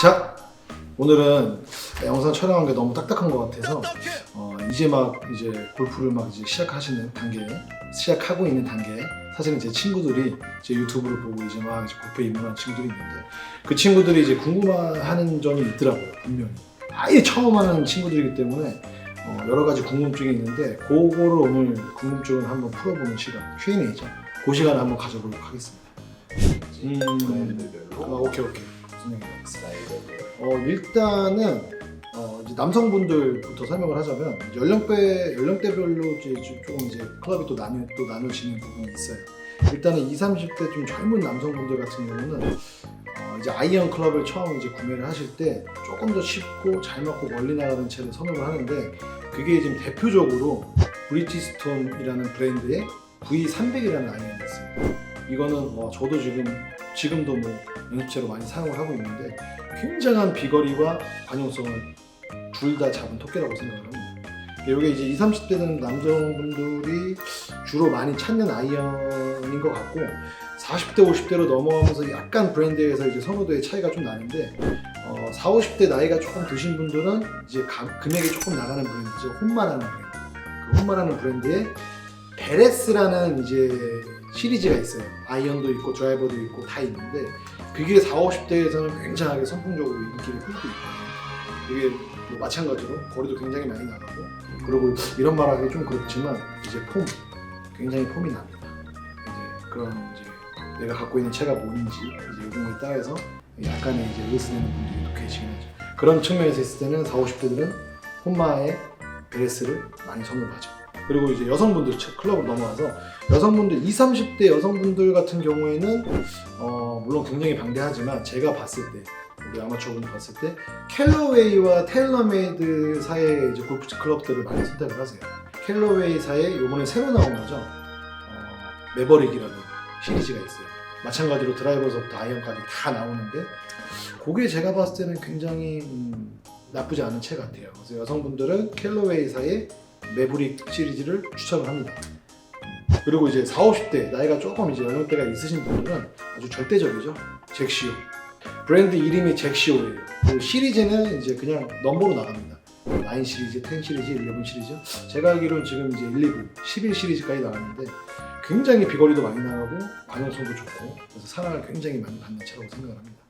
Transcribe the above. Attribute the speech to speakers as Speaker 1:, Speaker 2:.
Speaker 1: 자 오늘은 영상 촬영한 게 너무 딱딱한 것 같아서 어, 이제 막 이제 골프를 막 이제 시작하시는 단계 시작하고 있는 단계. 사실은 제 친구들이 제 유튜브를 보고 이제 막 이제 골프에 입문한 친구들이 있는데 그 친구들이 이제 궁금해하는 점이 있더라고요 분명히. 아예 처음 하는 친구들이기 때문에 어, 여러 가지 궁금증이 있는데 그거를 오늘 궁금증을 한번 풀어보는 시간 Q&A죠. 그 시간을 한번 가져보도록 하겠습니다. 음, 아,
Speaker 2: 브랜드별로
Speaker 1: 오케이 오케이
Speaker 2: 스타일별로
Speaker 1: 어, 일단은 어, 이제 남성분들부터 설명을 하자면 연령대 연령대별로 이제 좀- 조금 이제 클럽이 또 나뉘 또 나눠지는 부분이 있어요. 일단은 20, 30대 좀 젊은 남성분들 같은 경우는 어, 이제 아이언 클럽을 처음 이제 구매를 하실 때 조금 더 쉽고 잘 맞고 멀리 나가는 채를 선호를 하는데 그게 지금 대표적으로 브리티스톤이라는 브랜드의 V300이라는 아이언이 있습니다. 이거는 어, 저도 지금 지금도 뭐 연습체로 많이 사용을 하고 있는데 굉장한 비거리와 관용성을 둘 다 잡은 토끼라고 생각을 합니다. 이게 이제 20, 30대 되는 남성분들이 주로 많이 찾는 아이언인 것 같고 40대, 50대로 넘어가면서 약간 브랜드에서 이제 선호도의 차이가 좀 나는데 어, 40, 50대 나이가 조금 드신 분들은 이제 가- 금액이 조금 나가는 브랜드죠. 홈마라는 브랜드. 그 홈마라는 브랜드에 베레스라는 이제 시리즈가 있어요. 아이언도 있고 드라이버도 있고 다 있는데 그게 40, 50대에서는 굉장하게 선풍적으로 인기를 끌고 있거든요. 이게 뭐 마찬가지로 거리도 굉장히 많이 나가고 그리고 이런 말하기 좀 그렇지만 이제 폼 굉장히 폼이 납니다. 이제 그런 이제 내가 갖고 있는 채가 뭔지 이제 요금에 따라서 약간의 이제 의스내는 분들이 또 계시긴 하죠. 그런 측면에서 있을 때는 40, 50대들은 홈마의 베레스를 많이 선호를 하죠. 그리고 이제 여성분들 체- 클럽으로 넘어와서 여성분들 20, 30대 여성분들 같은 경우에는 어, 물론 굉장히 방대하지만 제가 봤을 때 우리 아마추어분들 봤을 때 캘러웨이와 테일러메이드 사이의 이제 골프 클럽들을 많이 선택을 하세요. 캘러웨이 사의 요번에 새로 나온 거죠. 어, 매버릭이라는 시리즈가 있어요. 마찬가지로 드라이버서부터 아이언까지 다 나오는데 그게 제가 봤을 때는 굉장히 음, 나쁘지 않은 채 같아요. 그래서 여성분들은 캘러웨이사의 매브릭 시리즈를 추천을 합니다. 그리고 이제 40, 50대 나이가 조금 이제 연령대가 있으신 분들은 아주 절대적이죠. 잭시오. 브랜드 이름이 잭시오예요. 그 시리즈는 이제 그냥 넘버로 나갑니다. 9 시리즈, 10 시리즈, 11 시리즈. 제가 알기로는 지금 이제 11, 11 시리즈까지 나갔는데 굉장히 비거리도 많이 나가고 반영성도 좋고 그래서 사랑을 굉장히 많이 받는 차라고 생각을 합니다.